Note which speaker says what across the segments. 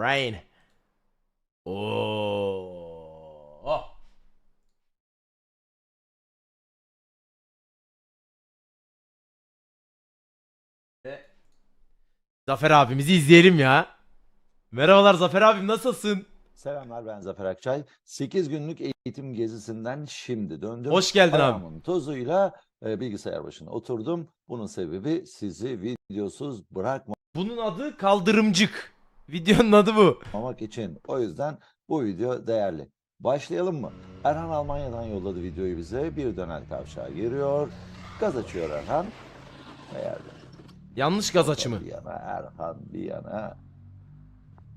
Speaker 1: Rain. Oo. Oh. E, Zafer abimizi izleyelim ya. Merhabalar Zafer abim nasılsın?
Speaker 2: Selamlar ben Zafer Akçay. 8 günlük eğitim gezisinden şimdi döndüm.
Speaker 1: Hoş geldin abi.
Speaker 2: Ayağımın tozuyla e, bilgisayar başına oturdum. Bunun sebebi sizi videosuz
Speaker 1: Bunun adı kaldırımcık. Videonun adı bu.
Speaker 2: bırakmamak için. O yüzden bu video değerli. Başlayalım mı? Erhan Almanya'dan yolladı videoyu bize. Bir döner kavşağa giriyor. Gaz açıyor Erhan. Ve yerde.
Speaker 1: Yanlış gaz açımı.
Speaker 2: Bir yana Erhan bir yana.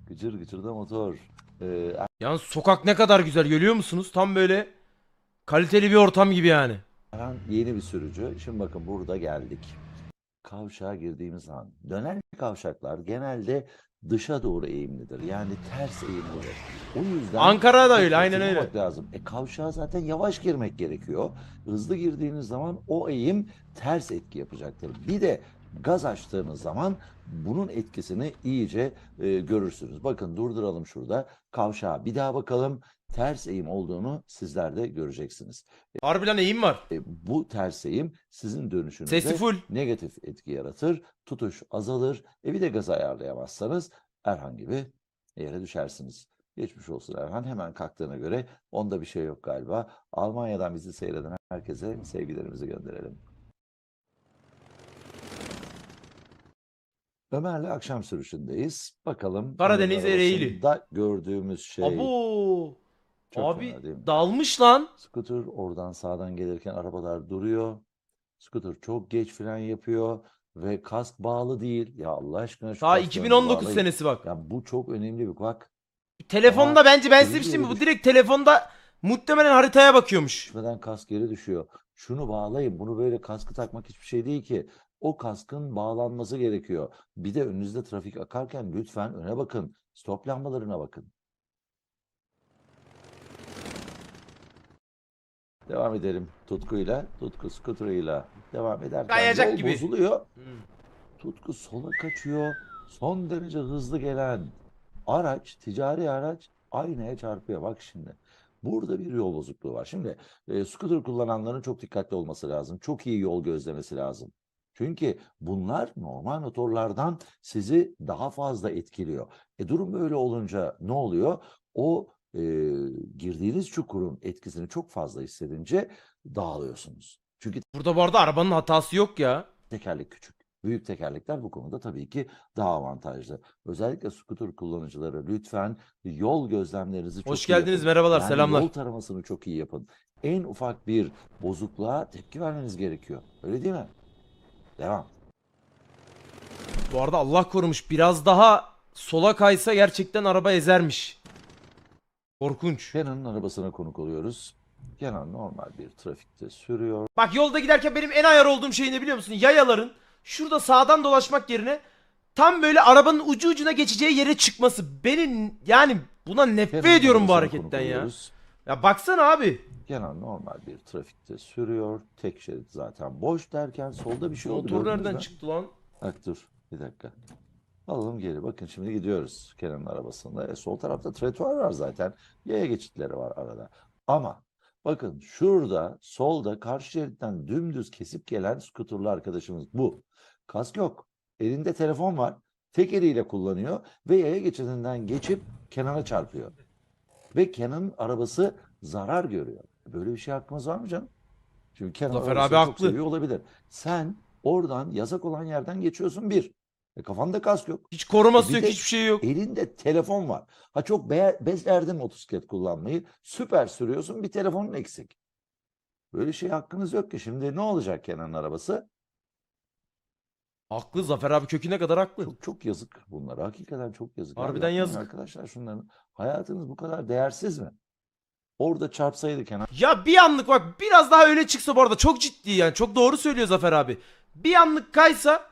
Speaker 2: Gıcır gıcır da motor. Ee,
Speaker 1: Yalnız sokak ne kadar güzel görüyor musunuz? Tam böyle kaliteli bir ortam gibi yani.
Speaker 2: Erhan yeni bir sürücü. Şimdi bakın burada geldik. Kavşağa girdiğimiz an dönen kavşaklar genelde dışa doğru eğimlidir. Yani ters eğimlidir. O yüzden
Speaker 1: Ankara'da
Speaker 2: çok
Speaker 1: öyle, aynen öyle.
Speaker 2: lazım. E kavşağa zaten yavaş girmek gerekiyor. Hızlı girdiğiniz zaman o eğim ters etki yapacaktır. Bir de gaz açtığınız zaman bunun etkisini iyice e, görürsünüz. Bakın durduralım şurada. Kavşağa bir daha bakalım. Ters eğim olduğunu sizler de göreceksiniz.
Speaker 1: Harbiden eğim var.
Speaker 2: E, bu ters eğim sizin dönüşünüzde
Speaker 1: Sesi full.
Speaker 2: negatif etki yaratır. Tutuş azalır. E bir de gaz ayarlayamazsanız Erhan gibi yere düşersiniz. Geçmiş olsun Erhan. Hemen kalktığına göre onda bir şey yok galiba. Almanya'dan bizi seyreden herkese sevgilerimizi gönderelim. Ömer'le akşam sürüşündeyiz. Bakalım.
Speaker 1: Karadeniz
Speaker 2: Ömer'in
Speaker 1: Ereğli.
Speaker 2: arabasında gördüğümüz şey
Speaker 1: Abo.
Speaker 2: çok
Speaker 1: Abi
Speaker 2: fena değil mi?
Speaker 1: dalmış lan.
Speaker 2: Scooter oradan sağdan gelirken arabalar duruyor. Scooter çok geç fren yapıyor ve kask bağlı değil. Ya Allah aşkına şu
Speaker 1: Daha
Speaker 2: kasklarınızı
Speaker 1: 2019
Speaker 2: bağlayın.
Speaker 1: senesi bak.
Speaker 2: Ya bu çok önemli bir bak.
Speaker 1: Telefonda bence ben size bir şey mi? Bu direkt telefonda muhtemelen haritaya bakıyormuş.
Speaker 2: Düşmeden kask geri düşüyor. Şunu bağlayın. Bunu böyle kaskı takmak hiçbir şey değil ki. O kaskın bağlanması gerekiyor. Bir de önünüzde trafik akarken lütfen öne bakın. Stop lambalarına bakın. Devam edelim tutkuyla. Tutku scooter'ıyla devam ederken
Speaker 1: Kayacak
Speaker 2: yol
Speaker 1: gibi.
Speaker 2: bozuluyor.
Speaker 1: Hmm.
Speaker 2: Tutku sola kaçıyor. Son derece hızlı gelen araç, ticari araç aynaya çarpıyor. Bak şimdi. Burada bir yol bozukluğu var. Şimdi e, scooter kullananların çok dikkatli olması lazım. Çok iyi yol gözlemesi lazım. Çünkü bunlar normal motorlardan sizi daha fazla etkiliyor. E durum böyle olunca ne oluyor? O e, girdiğiniz çukurun etkisini çok fazla hissedince dağılıyorsunuz. Çünkü
Speaker 1: Burada bu arada arabanın hatası yok ya.
Speaker 2: tekerlek küçük. Büyük tekerlekler bu konuda tabii ki daha avantajlı. Özellikle scooter kullanıcıları lütfen yol gözlemlerinizi çok
Speaker 1: Hoş
Speaker 2: iyi
Speaker 1: geldiniz,
Speaker 2: yapın.
Speaker 1: merhabalar, selamlar.
Speaker 2: Yol taramasını çok iyi yapın. En ufak bir bozukluğa tepki vermeniz gerekiyor. Öyle değil mi? Devam.
Speaker 1: Bu arada Allah korumuş biraz daha sola kaysa gerçekten araba ezermiş. Korkunç.
Speaker 2: Kenan'ın arabasına konuk oluyoruz. Kenan normal bir trafikte sürüyor.
Speaker 1: Bak yolda giderken benim en ayar olduğum şey ne biliyor musun? Yayaların şurada sağdan dolaşmak yerine tam böyle arabanın ucu ucuna geçeceği yere çıkması. Benim yani buna nefret
Speaker 2: Kenan'ın
Speaker 1: ediyorum bu
Speaker 2: arabasına konuk
Speaker 1: hareketten ya.
Speaker 2: oluyoruz.
Speaker 1: Ya baksana abi.
Speaker 2: Kenan normal bir trafikte sürüyor. Tek şerit zaten boş derken solda bir şey oldu.
Speaker 1: Motor nereden çıktı lan?
Speaker 2: Bak dur bir dakika. Alalım geri. Bakın şimdi gidiyoruz Kenan'ın arabasında. E, sol tarafta trotuar var zaten. Yaya geçitleri var arada. Ama bakın şurada solda karşı şeritten dümdüz kesip gelen skuterlı arkadaşımız bu. Kask yok. Elinde telefon var. Tek eliyle kullanıyor ve yaya geçidinden geçip Kenan'a çarpıyor. Ve Kenan'ın arabası zarar görüyor. Böyle bir şey hakkımız var mı canım? Çünkü Kenan
Speaker 1: Zafer abi haklı.
Speaker 2: seviyor olabilir. Sen oradan yasak olan yerden geçiyorsun bir. E kafanda kask yok.
Speaker 1: Hiç koruması
Speaker 2: Bir
Speaker 1: yok
Speaker 2: de-
Speaker 1: hiçbir şey yok.
Speaker 2: Elinde telefon var. Ha çok be becerdin motosiklet kullanmayı. Süper sürüyorsun bir telefonun eksik. Böyle şey hakkınız yok ki. Şimdi ne olacak Kenan'ın arabası?
Speaker 1: Haklı Zafer abi köküne kadar haklı.
Speaker 2: Çok çok yazık bunlara. Hakikaten çok yazık. Abi
Speaker 1: Harbiden
Speaker 2: yapmayın
Speaker 1: yazık.
Speaker 2: Arkadaşlar şunların hayatınız bu kadar değersiz mi? Orada çarpsaydı Kenan
Speaker 1: Ya bir anlık bak biraz daha öne çıksa bu arada çok ciddi yani çok doğru söylüyor Zafer abi. Bir anlık kaysa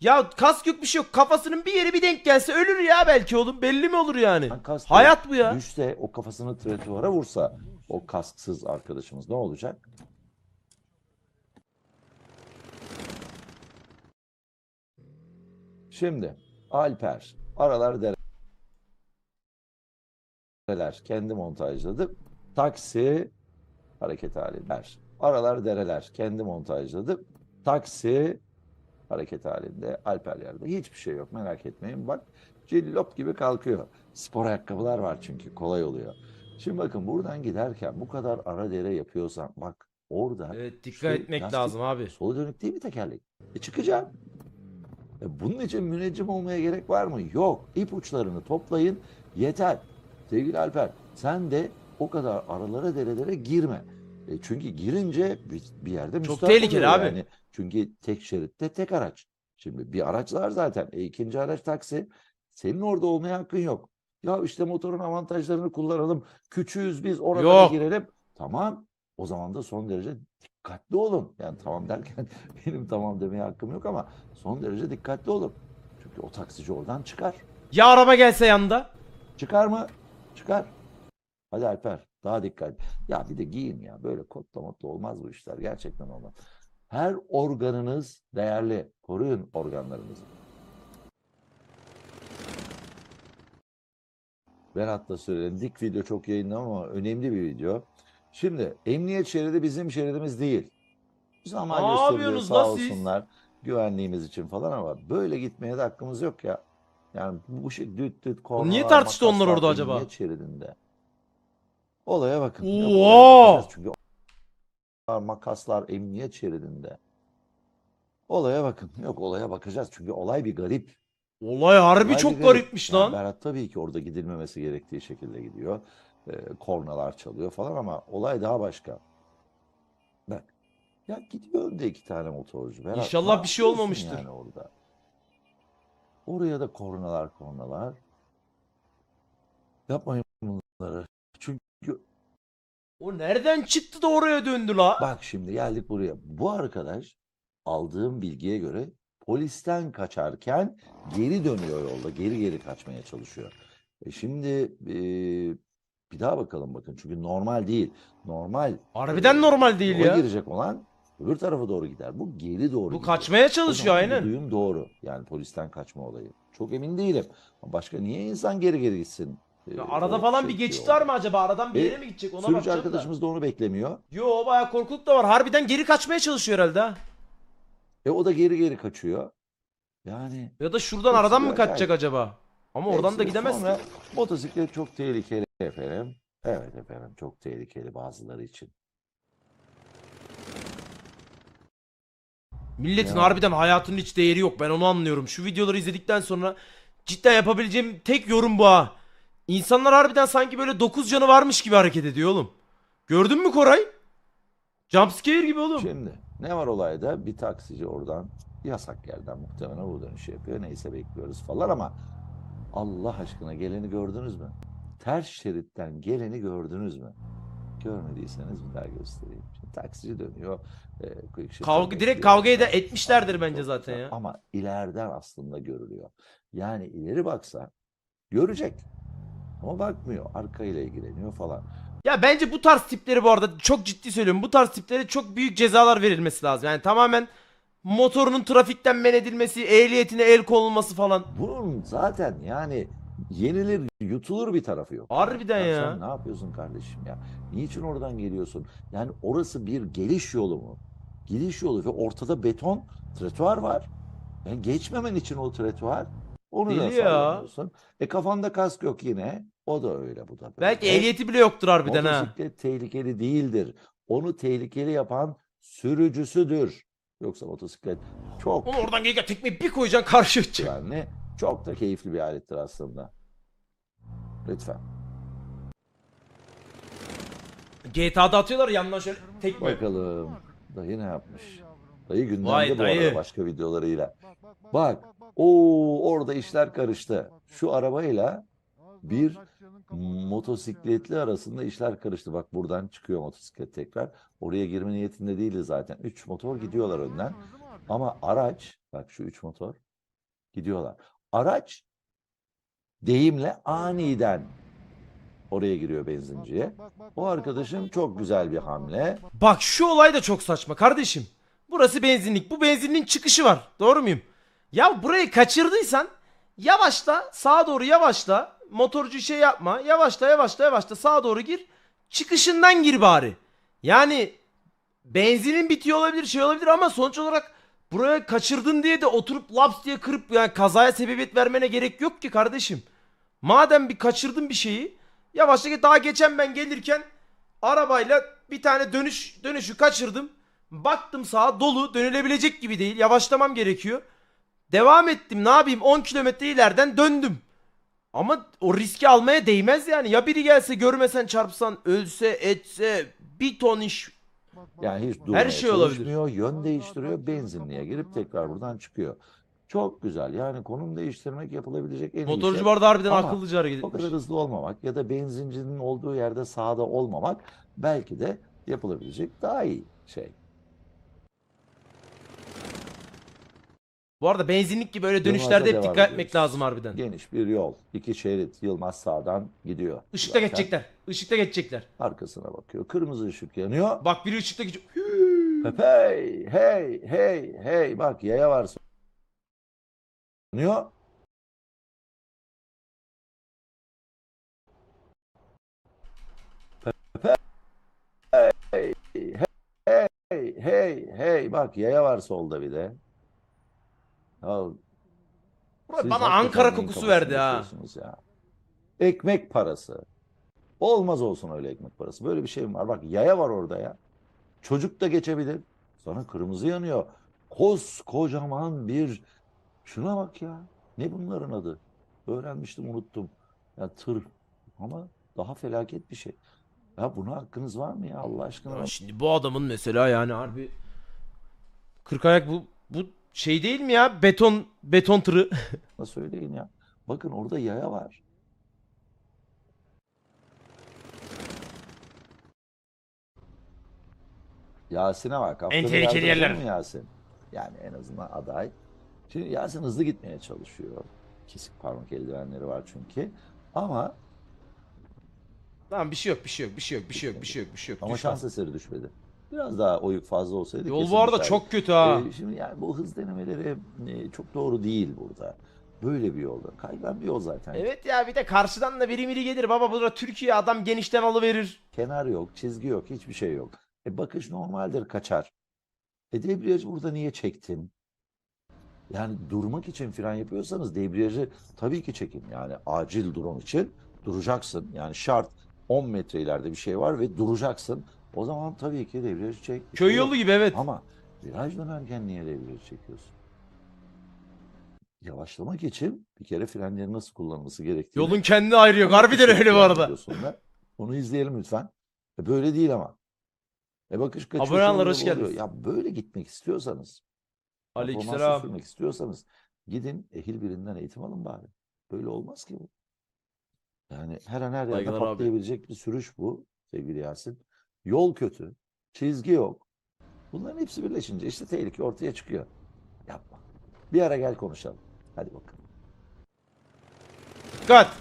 Speaker 1: ya kask yok bir şey yok kafasının bir yeri bir denk gelse ölür ya belki oğlum belli mi olur yani?
Speaker 2: kask
Speaker 1: Hayat bu ya.
Speaker 2: düşse o kafasını tretuvara vursa o kasksız arkadaşımız ne olacak? Şimdi Alper aralar dereler kendi montajladı. Taksi hareket halinde. Aralar dereler kendi montajladı. Taksi hareket halinde. Alper yerde. Hiçbir şey yok merak etmeyin. Bak cillop gibi kalkıyor. Spor ayakkabılar var çünkü kolay oluyor. Şimdi bakın buradan giderken bu kadar ara dere yapıyorsan bak orada
Speaker 1: Evet dikkat
Speaker 2: Şu
Speaker 1: etmek
Speaker 2: lastik-
Speaker 1: lazım abi.
Speaker 2: sola dönük değil mi tekerlek? E çıkacağım. E bunun için müneccim olmaya gerek var mı? Yok. İpuçlarını toplayın yeter. Sevgili Alper sen de o kadar aralara derelere girme. E çünkü girince bir, bir yerde
Speaker 1: Çok tehlikeli
Speaker 2: oluyor
Speaker 1: abi.
Speaker 2: Yani. Çünkü tek şeritte tek araç. Şimdi bir araç var zaten. E ikinci araç taksi. Senin orada olmaya hakkın yok. Ya işte motorun avantajlarını kullanalım. Küçüğüz biz orada
Speaker 1: Yok.
Speaker 2: girelim. Tamam. O zaman da son derece dikkatli olun. Yani tamam derken benim tamam demeye hakkım yok ama son derece dikkatli olun. Çünkü o taksici oradan çıkar.
Speaker 1: Ya araba gelse yanında?
Speaker 2: Çıkar mı? Çıkar. Hadi Alper daha dikkat. Ya bir de giyin ya. Böyle kotla motla olmaz bu işler. Gerçekten olmaz. Her organınız değerli. Koruyun organlarınızı. Berat da söyledim. Dik video çok yayınlamam ama önemli bir video. Şimdi emniyet şeridi bizim şeridimiz değil. Zaman
Speaker 1: Ne
Speaker 2: gösteriyor sağ
Speaker 1: siz?
Speaker 2: olsunlar. Güvenliğimiz için falan ama böyle gitmeye de hakkımız yok ya. Yani bu şey düt düt kornalar,
Speaker 1: Niye tartıştı onlar orada acaba?
Speaker 2: emniyet şeridinde. Olaya bakın. Olaya bakacağız Çünkü makaslar emniyet şeridinde. Olaya bakın. Yok olaya bakacağız. Çünkü olay bir garip.
Speaker 1: Olay harbi
Speaker 2: Olay
Speaker 1: çok
Speaker 2: bir garip.
Speaker 1: garipmiş
Speaker 2: Yani
Speaker 1: lan.
Speaker 2: Berat tabii ki orada gidilmemesi gerektiği şekilde gidiyor. Ee, kornalar çalıyor falan ama olay daha başka. Bak. Ya gidiyor önde iki tane motorcu. Berat,
Speaker 1: İnşallah
Speaker 2: ne
Speaker 1: bir şey
Speaker 2: yapıyorsun
Speaker 1: olmamıştır.
Speaker 2: Yani orada. Oraya da kornalar kornalar. Yapmayın bunları.
Speaker 1: O nereden çıktı da oraya döndü la?
Speaker 2: Bak şimdi geldik buraya. Bu arkadaş aldığım bilgiye göre polisten kaçarken geri dönüyor yolda. Geri geri kaçmaya çalışıyor. E şimdi e, bir daha bakalım bakın. Çünkü normal değil. Normal
Speaker 1: Harbiden
Speaker 2: e,
Speaker 1: normal değil ya.
Speaker 2: girecek olan öbür tarafa doğru gider. Bu geri doğru
Speaker 1: Bu
Speaker 2: gidiyor.
Speaker 1: kaçmaya
Speaker 2: O
Speaker 1: çalışıyor
Speaker 2: bu
Speaker 1: aynen.
Speaker 2: duyum doğru. Yani polisten kaçma olayı. Çok emin değilim. Ama Başka niye insan geri geri gitsin? E,
Speaker 1: Ya arada
Speaker 2: o
Speaker 1: falan bir geçit var mı acaba? Aradan bir
Speaker 2: E,
Speaker 1: yere mi gidecek? Ona
Speaker 2: Sürücü
Speaker 1: bakacağım da.
Speaker 2: arkadaşımız da onu beklemiyor.
Speaker 1: Yo bayağı korkuluk da var. Harbiden geri kaçmaya çalışıyor herhalde ha.
Speaker 2: E o da geri geri kaçıyor. Yani
Speaker 1: Ya da şuradan
Speaker 2: Hepsi
Speaker 1: aradan mı kaçacak
Speaker 2: acayip.
Speaker 1: acaba? Ama oradan da gidemez.
Speaker 2: Sonra motosiklet çok tehlikeli efendim. Evet efendim çok tehlikeli bazıları için.
Speaker 1: Milletin
Speaker 2: Ya.
Speaker 1: harbiden hayatının hiç değeri yok. Ben onu anlıyorum. Şu videoları izledikten sonra cidden yapabileceğim tek yorum bu ha. İnsanlar harbiden sanki böyle 9 canı varmış gibi hareket ediyor oğlum. Gördün mü Koray? Jumpscare gibi oğlum.
Speaker 2: Şimdi ne var olayda? Bir taksici oradan yasak yerden muhtemelen bu dönüşü yapıyor. Neyse bekliyoruz falan ama Allah aşkına geleni gördünüz mü? Ters şeritten geleni gördünüz mü? Görmediyseniz bir daha göstereyim. Şimdi taksici dönüyor. E,
Speaker 1: Kavga direkt da
Speaker 2: Tamam,
Speaker 1: etmişlerdir bence zaten ya.
Speaker 2: Ama ileriden aslında görülüyor. Yani ileri baksa görecek. Ama bakmıyor. Arkayla ilgileniyor falan.
Speaker 1: Ya bence bu tarz tipleri bu arada çok ciddi söylüyorum. Bu tarz tiplere çok büyük cezalar verilmesi lazım. Yani tamamen motorunun trafikten men edilmesi, ehliyetine el konulması falan.
Speaker 2: Bunun zaten yani yenilir, yutulur bir tarafı yok.
Speaker 1: Harbiden ya.
Speaker 2: Sen ne yapıyorsun kardeşim ya? Niçin oradan geliyorsun? Yani orası bir geliş yolu mu? Gidiş yolu ve ortada beton trotuar var. Yani geçmemen için o trotuar. Onu da
Speaker 1: Deli ya.
Speaker 2: sallamıyorsun. E kafanda kask yok yine. O da öyle bu da böyle.
Speaker 1: Belki ehliyeti bile yoktur harbiden ha.
Speaker 2: Motosiklet tehlikeli değildir. Onu tehlikeli yapan sürücüsüdür. Yoksa motosiklet çok
Speaker 1: Onu oradan gelirken tekmeyi bir koyacaksın karşı çık.
Speaker 2: güvenli, çok da keyifli bir alettir aslında. Lütfen.
Speaker 1: GTA'da atıyorlar yandan şöyle tekme.
Speaker 2: Bakalım. Dayı ne yapmış? Dayı gündemde
Speaker 1: Vay
Speaker 2: bu
Speaker 1: dayı.
Speaker 2: arada başka videolarıyla. Bak. Oo orada işler karıştı. Şu arabayla bir motosikletli arasında işler karıştı. Bak buradan çıkıyor motosiklet tekrar. Oraya girme niyetinde değildi zaten. Üç motor gidiyorlar önden. Ama araç, bak şu üç motor gidiyorlar. Araç deyimle aniden oraya giriyor benzinciye. O arkadaşım çok güzel bir hamle.
Speaker 1: Bak şu olay da çok saçma kardeşim. Burası benzinlik. Bu benzinin çıkışı var. Doğru muyum? Ya burayı kaçırdıysan yavaşla sağa doğru yavaşla. Motorcu şey yapma. Yavaşla yavaşla yavaşla sağa doğru gir. Çıkışından gir bari. Yani benzinin bitiyor olabilir şey olabilir ama sonuç olarak buraya kaçırdın diye de oturup laps diye kırıp yani kazaya sebebiyet vermene gerek yok ki kardeşim. Madem bir kaçırdın bir şeyi yavaşla. Daha geçen ben gelirken arabayla bir tane dönüş dönüşü kaçırdım. Baktım sağa dolu dönülebilecek gibi değil. Yavaşlamam gerekiyor. Devam ettim ne yapayım 10 kilometre ileriden döndüm. Ama o riski almaya değmez yani. Ya biri gelse görmesen çarpsan ölse etse bir ton iş.
Speaker 2: Yani hiç durmaya
Speaker 1: şey olabilir.
Speaker 2: yön değiştiriyor, benzinliğe girip tekrar buradan çıkıyor. Çok güzel. Yani konum değiştirmek yapılabilecek en iyi
Speaker 1: Motorcu
Speaker 2: şey.
Speaker 1: bu arada harbiden
Speaker 2: Ama
Speaker 1: akıllıca hareket
Speaker 2: O
Speaker 1: etmiş.
Speaker 2: kadar hızlı olmamak ya da benzincinin olduğu yerde sağda olmamak belki de yapılabilecek daha iyi şey.
Speaker 1: Bu arada benzinlik gibi öyle dönüşlerde hep dikkat etmek
Speaker 2: ediyoruz.
Speaker 1: lazım harbiden.
Speaker 2: Geniş bir yol. iki şerit Yılmaz sağdan gidiyor.
Speaker 1: Işıkta
Speaker 2: Zaten
Speaker 1: geçecekler. Işıkta geçecekler.
Speaker 2: Arkasına bakıyor. Kırmızı ışık yanıyor.
Speaker 1: Bak biri ışıkta geçiyor.
Speaker 2: Hey, hey, hey, hey. Bak yaya var. Yanıyor. Hey, hey, hey. Bak yaya var solda bir de. Ya, siz
Speaker 1: Bana Ankara kokusu verdi ha.
Speaker 2: Ya. Ekmek parası. Olmaz olsun öyle ekmek parası. Böyle bir şey mi var? Bak yaya var orada ya. Çocuk da geçebilir. Sonra kırmızı yanıyor. Koskocaman bir... Şuna bak ya. Ne bunların adı? Öğrenmiştim unuttum. Ya tır. Ama daha felaket bir şey. Ya buna hakkınız var mı ya Allah aşkına?
Speaker 1: Ama şimdi bu adamın mesela yani harbi 40 ayak bu bu şey değil mi ya? Beton beton tırı.
Speaker 2: Bana söyleyin ya. Bakın orada yaya var. Yasin'e bak. Haftanın
Speaker 1: tehlikeli yerler.
Speaker 2: Yasin? Yani en azından aday. Şimdi Yasin hızlı gitmeye çalışıyor. Kesik parmak eldivenleri var çünkü. Ama
Speaker 1: Tamam bir şey yok bir şey yok bir şey yok bir şey yok bir şey yok bir şey yok.
Speaker 2: ama
Speaker 1: Düşmez.
Speaker 2: şans eseri düşmedi. Biraz daha oyuk fazla olsaydı
Speaker 1: Yol bu arada çok kötü ha.
Speaker 2: Ee, şimdi yani bu hız denemeleri e, çok doğru değil burada. Böyle bir yolda. Kaygan bir yol zaten.
Speaker 1: Evet ya bir de karşıdan da biri biri gelir baba burada Türkiye adam genişten alıverir.
Speaker 2: Kenar yok, çizgi yok, hiçbir şey yok. E bakış normaldir kaçar. E debriyajı burada niye çektin? Yani durmak için fren yapıyorsanız debriyajı tabii ki çekin. Yani acil durum için duracaksın. Yani şart 10 metre ileride bir şey var ve duracaksın. O zaman tabii ki debriyajı çek.
Speaker 1: Köy
Speaker 2: şey
Speaker 1: yolu gibi evet.
Speaker 2: Ama viraj dönerken niye debriyajı çekiyorsun? Yavaşlamak için bir kere frenleri nasıl kullanılması gerektiğini
Speaker 1: Yolun kendi ayrı yok.
Speaker 2: ama
Speaker 1: Harbiden öyle bu arada.
Speaker 2: Onu izleyelim lütfen. E böyle değil ama. E bakış kaçıyor.
Speaker 1: Abone olanlar
Speaker 2: şöyle
Speaker 1: hoş geldiniz.
Speaker 2: Ya böyle gitmek istiyorsanız,
Speaker 1: Aleykümselam.
Speaker 2: sürmek istiyorsanız gidin ehil birinden eğitim alın bari. Böyle olmaz ki bu. Yani her an her yerde
Speaker 1: Saygılar abi.
Speaker 2: patlayabilecek bir sürüş bu sevgili Yasin. Yol kötü, çizgi yok. Bunların hepsi birleşince işte tehlike ortaya çıkıyor. Yapma. Bir ara gel konuşalım. Hadi bakalım.
Speaker 1: Dikkat.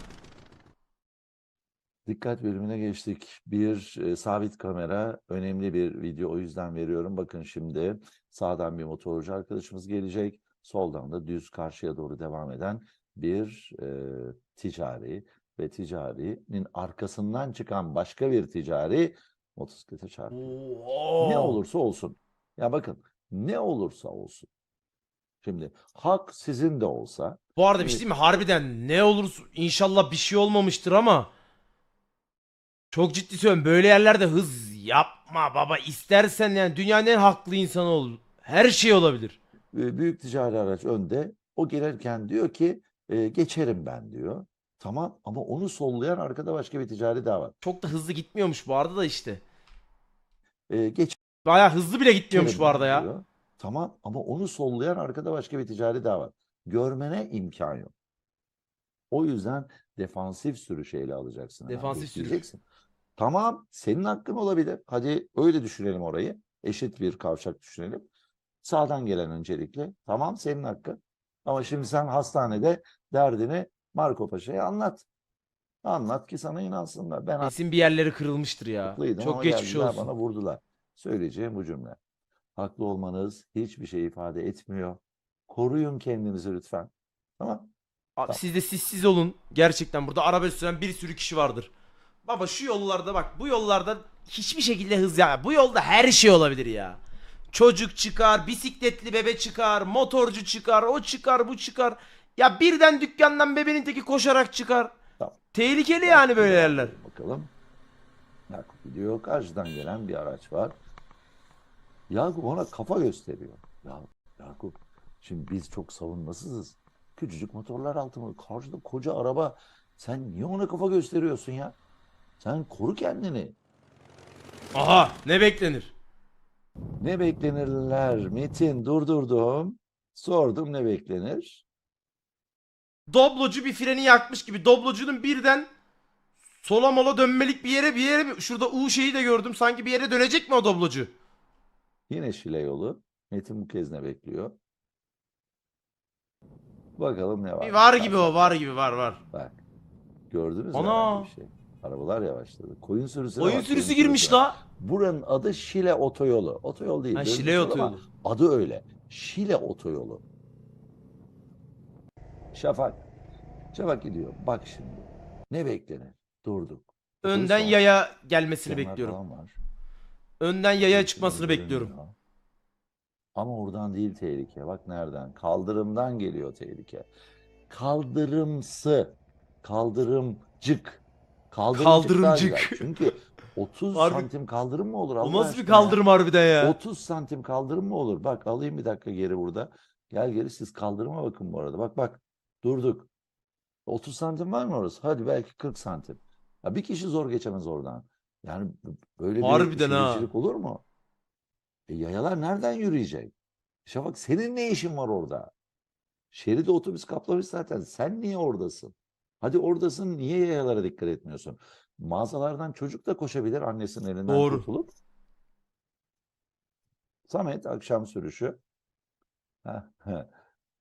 Speaker 2: Dikkat bölümüne geçtik. Bir e, sabit kamera önemli bir video o yüzden veriyorum. Bakın şimdi sağdan bir motorcu arkadaşımız gelecek. Soldan da düz karşıya doğru devam eden bir e, ticari ve ticarinin arkasından çıkan başka bir ticari motosiklete çarpıyor.
Speaker 1: Oo.
Speaker 2: Ne olursa olsun. Ya bakın ne olursa olsun. Şimdi hak sizin de olsa
Speaker 1: Bu arada bir şey diyeyim mi? Harbiden ne olur inşallah bir şey olmamıştır ama çok ciddi söylüyorum. Böyle yerlerde hız yapma baba. İstersen yani dünyanın en haklı insanı ol. Her şey olabilir.
Speaker 2: büyük ticari araç önde. O gelirken diyor ki e, geçerim ben diyor. Tamam ama onu sollayan arkada başka bir ticari daha var.
Speaker 1: Çok da hızlı gitmiyormuş bu arada da işte.
Speaker 2: E, geçerim
Speaker 1: Bayağı hızlı bile gitmiyormuş bu arada ya.
Speaker 2: Tamam ama onu sollayan arkada başka bir ticari daha var. Görmene imkan yok. O yüzden defansif sürüş ele alacaksın. hemen,
Speaker 1: Defansif sürüş.
Speaker 2: bekleyeceksin. Tamam senin hakkın olabilir. Hadi öyle düşünelim orayı. Eşit bir kavşak düşünelim. Sağdan gelen öncelikle. Tamam senin hakkın. Ama şimdi sen hastanede derdini Marco Paşa'ya anlat. Anlat ki sana inansınlar. Ben
Speaker 1: Kesin bir yerleri kırılmıştır ya. Çok geçmiş olsun.
Speaker 2: bana vurdular. Söyleyeceğim bu cümle. Haklı olmanız hiçbir şey ifade etmiyor. Koruyun kendinizi lütfen. Tamam.
Speaker 1: Abi siz de siz olun. Gerçekten burada araba süren bir sürü kişi vardır. Baba şu yollarda bak bu yollarda hiçbir şekilde hız ya. Bu yolda her şey olabilir ya. Çocuk çıkar, bisikletli bebe çıkar, motorcu çıkar, o çıkar, bu çıkar. Ya birden dükkandan bebenin teki koşarak çıkar.
Speaker 2: Tamam.
Speaker 1: Tehlikeli yani böyle yerler.
Speaker 2: Bakalım. Yakup gidiyor. Karşıdan gelen bir araç var. Yakup ona kafa gösteriyor. Ya Yakup şimdi biz çok savunmasızız. Küçücük motorlar altında. Karşıda koca araba. Sen niye ona kafa gösteriyorsun ya? Sen koru kendini.
Speaker 1: Aha ne beklenir?
Speaker 2: Ne beklenirler? Metin durdurdum. Sordum ne beklenir?
Speaker 1: Doblocu bir freni yakmış gibi. Doblocunun birden sola mola dönmelik bir yere bir yere? Şurada U şeyi de gördüm. Sanki bir yere dönecek mi o doblocu?
Speaker 2: Yine Şile yolu. Metin bu kez ne bekliyor? Bakalım ne var.
Speaker 1: Bir var gibi o var gibi var var.
Speaker 2: Bak. Gördünüz mü
Speaker 1: Ana!
Speaker 2: bir şey? Arabalar yavaşladı. Koyun sürüsü
Speaker 1: Oyun sürüsü girmiş la.
Speaker 2: Buranın adı Şile Otoyolu. Otoyol değil.
Speaker 1: Ha, Şile otoyolu.
Speaker 2: Adı öyle. Şile Otoyolu. Şafak. Şafak gidiyor. Bak şimdi. Ne beklenir? Durduk.
Speaker 1: Önden
Speaker 2: var,
Speaker 1: yaya gelmesini
Speaker 2: camlar
Speaker 1: bekliyorum.
Speaker 2: falan var.
Speaker 1: Önden yaya çıkmasını bekliyorum.
Speaker 2: Ama oradan değil tehlike. Bak nereden? Kaldırımdan geliyor tehlike. Kaldırımsı. Kaldırımcık. Kaldırımcık daha
Speaker 1: Kaldırımcık.
Speaker 2: Çünkü 30
Speaker 1: Harbi-
Speaker 2: santim kaldırım mı olur
Speaker 1: O
Speaker 2: Allah
Speaker 1: nasıl bir
Speaker 2: aşkına ya?
Speaker 1: kaldırım harbiden ya?
Speaker 2: 30 santim kaldırım mı olur? Bak alayım bir dakika geri burada. Gel geri siz kaldırıma bakın bu arada. Bak bak durduk. 30 santim var mı orası? Hadi belki 40 santim. Ya bir kişi zor geçemez oradan. Yani böyle bir
Speaker 1: Harbiden ha.
Speaker 2: şehircilik olur mu? E yayalar nereden yürüyecek? Şafak senin ne işin var orada? Şeridi otobüs kaplamış zaten. Sen niye oradasın? Hadi oradasın niye yayalara dikkat etmiyorsun? Mağazalardan çocuk da koşabilir annesinin elinden
Speaker 1: Doğru.
Speaker 2: kurtulup. Samet akşam sürüşü.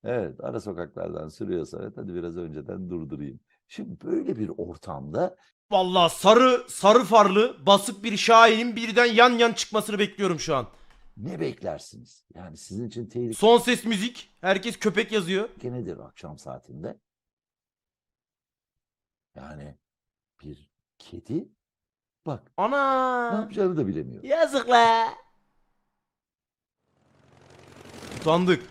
Speaker 2: Evet ara sokaklardan sürüyor Samet. Hadi biraz önceden durdurayım. Şimdi böyle bir ortamda
Speaker 1: Vallahi sarı sarı farlı basık bir Şahin'in birden yan yan çıkmasını bekliyorum şu an.
Speaker 2: ne beklersiniz? Yani sizin için tehlike
Speaker 1: Son ses müzik. Herkes köpek yazıyor.
Speaker 2: nedir akşam saatinde? Yani bir kedi bak ne
Speaker 1: Ana.
Speaker 2: yapacağını da bilemiyor.
Speaker 1: Yazık la. Utandık.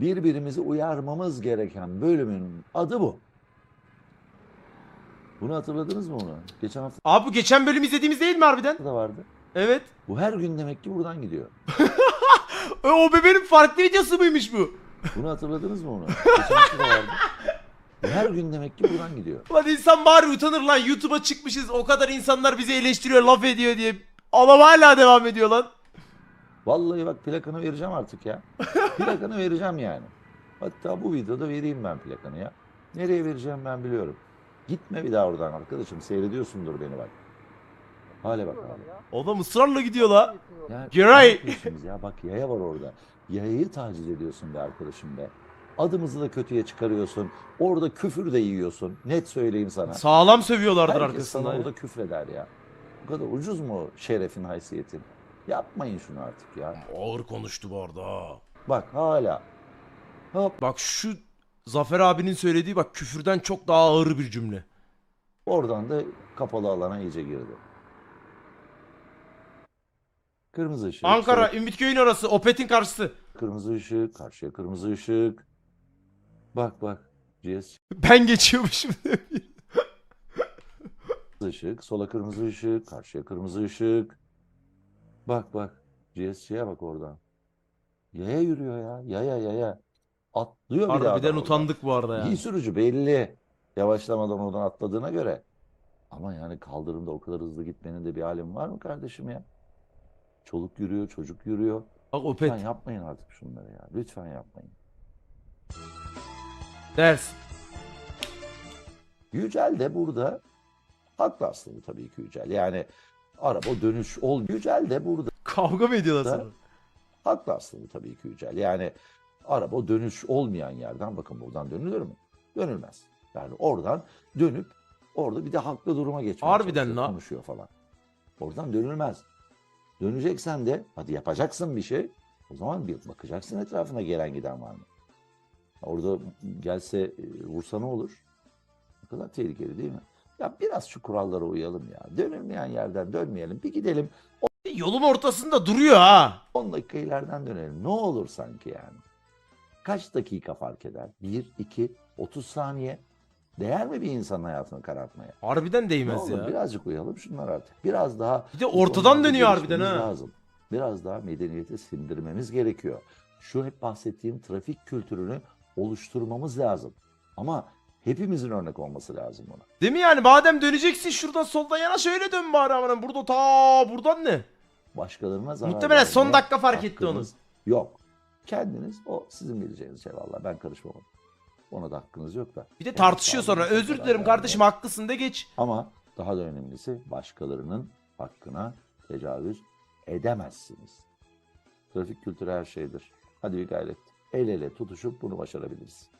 Speaker 2: Birbirimizi uyarmamız gereken bölümün adı bu. Bunu hatırladınız mı onu? Geçen hafta
Speaker 1: Abi bu geçen bölüm izlediğimiz değil mi harbiden?
Speaker 2: da vardı.
Speaker 1: Evet.
Speaker 2: Bu her gün demek ki buradan gidiyor.
Speaker 1: E, o bebeğin farklı videosu muymuş bu?
Speaker 2: Bunu hatırladınız mı onu? Geçen hafta da vardı. Bu her gün demek ki buradan gidiyor.
Speaker 1: Lan insan bari utanır lan YouTube'a çıkmışız o kadar insanlar bizi eleştiriyor laf ediyor diye. Adam hala devam ediyor lan.
Speaker 2: Vallahi bak plakanı vereceğim artık ya. Plakanı vereceğim yani. Hatta bu videoda vereyim ben plakanı ya. Nereye vereceğim ben biliyorum. Gitme bir daha oradan arkadaşım. Seyrediyorsundur beni bak. Hale bak hale.
Speaker 1: Adam ısrarla gidiyor la.
Speaker 2: Ya
Speaker 1: Giray.
Speaker 2: ya? Bak yaya var orada. Yayayı taciz ediyorsun be arkadaşım be. Adımızı da kötüye çıkarıyorsun. Orada küfür de yiyorsun. Net söyleyeyim sana.
Speaker 1: Sağlam sövüyorlardır
Speaker 2: Herkes
Speaker 1: arkasından.
Speaker 2: sana
Speaker 1: ya.
Speaker 2: orada küfreder ya. Bu kadar ucuz mu şerefin, haysiyetin? Yapmayın şunu artık ya.
Speaker 1: Ağır konuştu bu arada. ha.
Speaker 2: Bak hala. Hop
Speaker 1: Bak şu Zafer abinin söylediği bak küfürden çok daha ağır bir cümle.
Speaker 2: oradan da kapalı alana iyice girdi. Kırmızı ışık.
Speaker 1: Ankara Ümitköy'ün orası Opet'in karşısı.
Speaker 2: Kırmızı ışık. Karşıya kırmızı ışık. Bak bak. GS
Speaker 1: Ben geçiyormuşum.
Speaker 2: ışık. Sola kırmızı ışık. Karşıya kırmızı ışık. Bak bak. GSC'ye bak oradan. Yaya yürüyor ya. Yaya yaya. Atlıyor bir daha
Speaker 1: Harbiden
Speaker 2: adam oradan.
Speaker 1: utandık bu arada ya.
Speaker 2: İyi sürücü belli. Yavaşlamadan oradan atladığına göre. Ama yani kaldırımda o kadar hızlı gitmenin de bir alemi var mı kardeşim ya? Çoluk yürüyor, çocuk yürüyor.
Speaker 1: Bak Opet
Speaker 2: Lütfen yapmayın artık şunları ya. Lütfen yapmayın.
Speaker 1: ders.
Speaker 2: Yücel de burada haklı aslında tabii ki Yücel. Yani araba dönüş ol. Yücel de burada
Speaker 1: Kavga mı ediyorlar sana?
Speaker 2: haklı aslında tabii ki Yücel. Yani araba dönüş olmayan yerden bakın buradan dönülür mü? Dönülmez. Yani oradan dönüp orada bir de haklı duruma geçmeye
Speaker 1: Harbiden la.
Speaker 2: konuşuyor falan. Oradan dönülmez. Döneceksen de hadi yapacaksın bir şey. O zaman bir bakacaksın etrafına gelen giden var mı? Orada gelse e, vursa ne olur? Ne kadar tehlikeli değil mi? Ya biraz şu kurallara uyalım ya. Dönülmeyen yerden dönmeyelim. Bir gidelim
Speaker 1: Yolun ortasında duruyor ha.
Speaker 2: 10 dakika ileriden dönelim. Ne olur sanki yani. Kaç dakika fark eder? 1, 2, 30 saniye. Değer mi bir insanın hayatını karartmaya?
Speaker 1: Harbiden
Speaker 2: Ne
Speaker 1: değmez
Speaker 2: olur
Speaker 1: ya.
Speaker 2: birazcık uyalım şunlar artık. Biraz daha
Speaker 1: Bir de ortadan dönüyor harbiden
Speaker 2: gelişmemiz
Speaker 1: ha.
Speaker 2: Lazım. Biraz daha medeniyeti sindirmemiz gerekiyor. Şu hep bahsettiğim trafik kültürünü oluşturmamız lazım. Ama hepimizin örnek olması lazım buna.
Speaker 1: Değil mi yani? Madem döneceksin şuradan soldan yana şöyle dön bari amanın. Burada ta buradan ne?
Speaker 2: Başkalarına zarar
Speaker 1: Muhtemelen son
Speaker 2: vermeye
Speaker 1: dakika fark etti onu.
Speaker 2: hakkınız Yok. Kendiniz o sizin bileceğiniz şey vallahi ben karışmam. Ona da hakkınız yok da.
Speaker 1: Bir de
Speaker 2: Kendi
Speaker 1: tartışıyor sonra.
Speaker 2: sağlığınıza
Speaker 1: Özür
Speaker 2: zarar
Speaker 1: dilerim
Speaker 2: vermeye.
Speaker 1: kardeşim haklısın de geç.
Speaker 2: Ama daha da önemlisi başkalarının hakkına tecavüz edemezsiniz. Trafik kültürü her şeydir. Hadi bir gayret. El ele tutuşup bunu başarabiliriz.